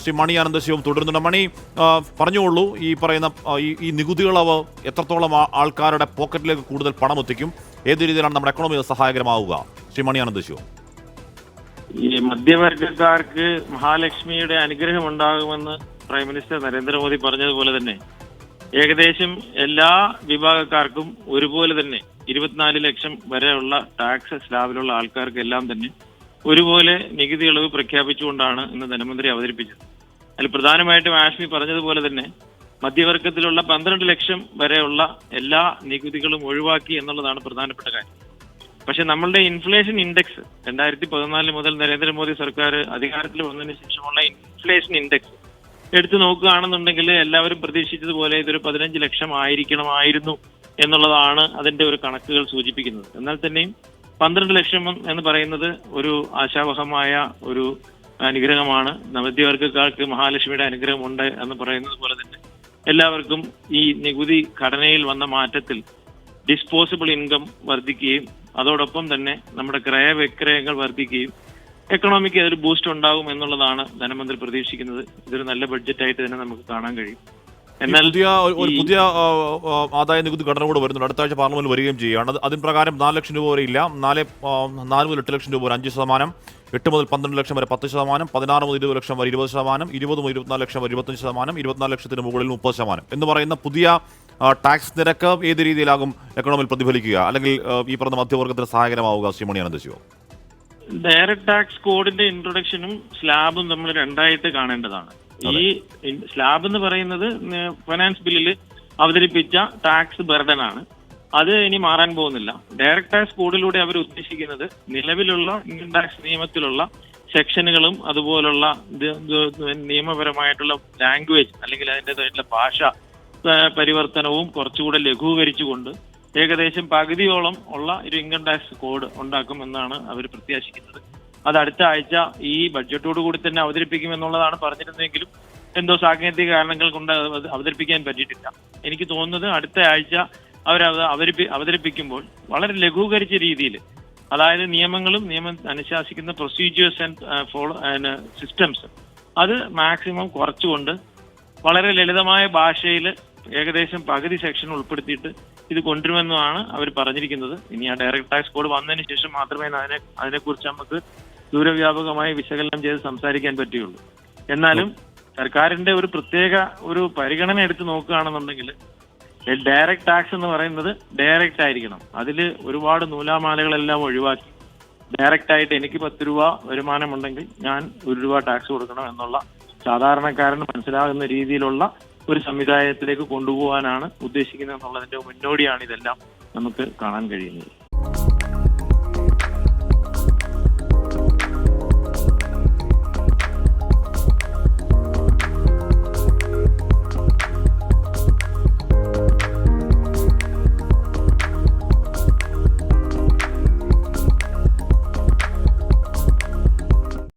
ശ്രീ മണി ആനന്ദശിവം തുടരുന്നുണ്ട്. മണി പറഞ്ഞുകൊള്ളൂ ഈ പറയുന്ന ഈ നികുതികളവ് എത്രത്തോളം ആൾക്കാരുടെ പോക്കറ്റിലേക്ക് കൂടുതൽ പണം എത്തിക്കും ഏത് രീതിയിലാണ് നമ്മുടെ എക്കണോമി സഹായകരമാവുക? ശ്രീ മണി ആനന്ദശിവം. ഈ മധ്യവർഗക്കാർക്ക് മഹാലക്ഷ്മിയുടെ അനുഗ്രഹം ഉണ്ടാകുമെന്ന് പ്രൈം മിനിസ്റ്റർ നരേന്ദ്രമോദി പറഞ്ഞതുപോലെ തന്നെ ഏകദേശം എല്ലാ വിഭാഗക്കാർക്കും ഒരുപോലെ തന്നെ ഇരുപത്തിനാല് ലക്ഷം വരെയുള്ള ടാക്സ് സ്ലാബിലുള്ള ആൾക്കാർക്കെല്ലാം തന്നെ ഒരുപോലെ നികുതി ഇളവ് പ്രഖ്യാപിച്ചുകൊണ്ടാണ് ഇന്ന് ധനമന്ത്രി അവതരിപ്പിച്ചത്. അതിൽ പ്രധാനമായിട്ടും ആഷ്മി പറഞ്ഞതുപോലെ തന്നെ മധ്യവർഗത്തിലുള്ള പന്ത്രണ്ട് ലക്ഷം വരെയുള്ള എല്ലാ നികുതികളും ഒഴിവാക്കി എന്നുള്ളതാണ് പ്രധാനപ്പെട്ട കാര്യം. പക്ഷെ നമ്മളുടെ ഇൻഫ്ലേഷൻ ഇൻഡെക്സ് രണ്ടായിരത്തി പതിനാല് മുതൽ നരേന്ദ്രമോദി സർക്കാർ അധികാരത്തിൽ വന്നതിന് ശേഷമുള്ള ഇൻഫ്ലേഷൻ ഇൻഡെക്സ് എടുത്തു നോക്കുകയാണെന്നുണ്ടെങ്കിൽ എല്ലാവരും പ്രതീക്ഷിച്ചതുപോലെ ഇതൊരു പതിനഞ്ച് ലക്ഷം ആയിരിക്കണമായിരുന്നു എന്നുള്ളതാണ് അതിന്റെ ഒരു കണക്കുകൾ സൂചിപ്പിക്കുന്നത്. എന്നാൽ തന്നെയും പന്ത്രണ്ട് ലക്ഷം എന്ന് പറയുന്നത് ഒരു ആശാവഹമായ ഒരു അനുഗ്രഹമാണ്. നവദ്യവർഗക്കാർക്ക് മഹാലക്ഷ്മിയുടെ അനുഗ്രഹം ഉണ്ട് എന്ന് പറയുന്നത് പോലെ തന്നെ എല്ലാവർക്കും ഈ നികുതി ഘടനയിൽ വന്ന മാറ്റത്തിൽ ഡിസ്പോസിബിൾ ഇൻകം വർദ്ധിക്കുകയും അതോടൊപ്പം തന്നെ നമ്മുടെ ക്രയവിക്രയങ്ങൾ വർദ്ധിക്കുകയും എക്കണോമിക്ക് അതൊരു ബൂസ്റ്റ് ഉണ്ടാകും എന്നുള്ളതാണ് ധനമന്ത്രി പ്രതീക്ഷിക്കുന്നത്. ഇതൊരു നല്ല ബഡ്ജറ്റായിട്ട് തന്നെ നമുക്ക് കാണാൻ കഴിയും. എന്നാൽ പുതിയ ഒരു- പുതിയ ആദായ നികുതി ഘടന കൂടെ വരുന്നുണ്ട്. അടുത്ത ആഴ്ച പാർലമെന്റിൽ വരികയും ചെയ്യുകയാണ്. അത് അതിന് പ്രകാരം നാല് ലക്ഷം രൂപ വരെ ഇല്ല. നാല് നാല് മുതൽ എട്ട് ലക്ഷം രൂപ വരെ അഞ്ച് ശതമാനം എട്ട് മുതൽ പന്ത്രണ്ട് ലക്ഷം വരെ പത്ത് ശതമാനം പതിനാറ് മുതൽ ഇരുപത് ലക്ഷം വരെ ഇരുപത് ശതമാനം ഇരുപത് മുതൽ ഇരുപത്തിനാല് ലക്ഷം വരെ ഇരുപത്തഞ്ച് ശതമാനം ഇരുപത്തിനാല് ലക്ഷത്തിന് മുകളിൽ മുപ്പത് ശതമാനം എന്ന് പറയുന്ന പുതിയ ടാക്സ് നിരക്ക് ഏത് രീതിയിലാകും എക്കണോമിയിൽ പ്രതിഫലിക്കുക? അല്ലെങ്കിൽ ഈ പറഞ്ഞ മധ്യവർഗത്തിന് സഹായകരമാവുക ശ്രീമണി ആനന്ദശിവോ ഡയറക്ട് ടാക്സ് കോഡിന്റെ ഇൻട്രൊഡക്ഷനും സ്ലാബും നമ്മൾ രണ്ടായിട്ട് കാണേണ്ടതാണ്. ഈ സ്ലാബ് എന്ന് പറയുന്നത് ഫൈനാൻസ് ബില്ലിൽ അവതരിപ്പിച്ച ടാക്സ് ബർഡൻ ആണ് അത് ഇനി മാറാൻ പോകുന്നില്ല. ഡയറക്ട് ടാക്സ് കോഡിലൂടെ അവർ ഉദ്ദേശിക്കുന്നത് നിലവിലുള്ള ഇൻകം ടാക്സ് നിയമത്തിലുള്ള സെക്ഷനുകളും അതുപോലുള്ള നിയമപരമായിട്ടുള്ള ലാംഗ്വേജ് അല്ലെങ്കിൽ അതിന്റെതായിട്ടുള്ള ഭാഷ പരിവർത്തനവും കുറച്ചുകൂടെ ലഘൂകരിച്ചുകൊണ്ട് ഏകദേശം പകുതിയോളം ഉള്ള ഒരു ഇൻകം ടാക്സ് കോഡ് ഉണ്ടാക്കും എന്നാണ് അവർ പ്രത്യാശിക്കുന്നത്. അത് അടുത്ത ആഴ്ച ഈ ബഡ്ജറ്റോട് കൂടി തന്നെ അവതരിപ്പിക്കുമെന്നുള്ളതാണ് പറഞ്ഞിരുന്നെങ്കിലും എന്തോ സാങ്കേതിക കാരണങ്ങൾ കൊണ്ട് അവതരിപ്പിക്കാൻ പറ്റിയിട്ടില്ല. എനിക്ക് തോന്നുന്നത് അടുത്ത ആഴ്ച അവർ അവതരിപ്പി അവതരിപ്പിക്കുമ്പോൾ വളരെ ലഘൂകരിച്ച രീതിയിൽ അതായത് നിയമങ്ങളും നിയമം അനുശാസിക്കുന്ന പ്രൊസീജിയേഴ്സ് ആൻഡ് ഫോളോ സിസ്റ്റംസ് അത് മാക്സിമം കുറച്ചുകൊണ്ട് വളരെ ലളിതമായ ഭാഷയിൽ ഏകദേശം പകുതി സെക്ഷൻ ഉൾപ്പെടുത്തിയിട്ട് ഇത് കൊണ്ടുവരുമെന്നാണ് അവർ പറഞ്ഞിരിക്കുന്നത്. ഇനി ആ ഡയറക്ട് ടാക്സ് കോഡ് വന്നതിന് ശേഷം മാത്രമേ അതിനെ അതിനെക്കുറിച്ച് നമുക്ക് ദൂരവ്യാപകമായി വിശകലനം ചെയ്ത് സംസാരിക്കാൻ പറ്റുകയുള്ളൂ. എന്നാലും സർക്കാരിന്റെ ഒരു പ്രത്യേക ഒരു പരിഗണന എടുത്ത് നോക്കുകയാണെന്നുണ്ടെങ്കിൽ ഡയറക്ട് ടാക്സ് എന്ന് പറയുന്നത് ഡയറക്റ്റ് ആയിരിക്കണം. അതിൽ ഒരുപാട് നൂലാമാലകളെല്ലാം ഒഴിവാക്കി ഡയറക്റ്റ് ആയിട്ട് എനിക്ക് പത്ത് രൂപ വരുമാനമുണ്ടെങ്കിൽ ഞാൻ ഒരു രൂപ ടാക്സ് കൊടുക്കണം എന്നുള്ള സാധാരണക്കാരന് മനസ്സിലാകുന്ന രീതിയിലുള്ള ഒരു സംവിധാനത്തിലേക്ക് കൊണ്ടുപോകാനാണ് ഉദ്ദേശിക്കുന്നത് എന്നുള്ളതിന്റെ മുന്നോടിയാണ് ഇതെല്ലാം നമുക്ക് കാണാൻ കഴിയുന്നത്.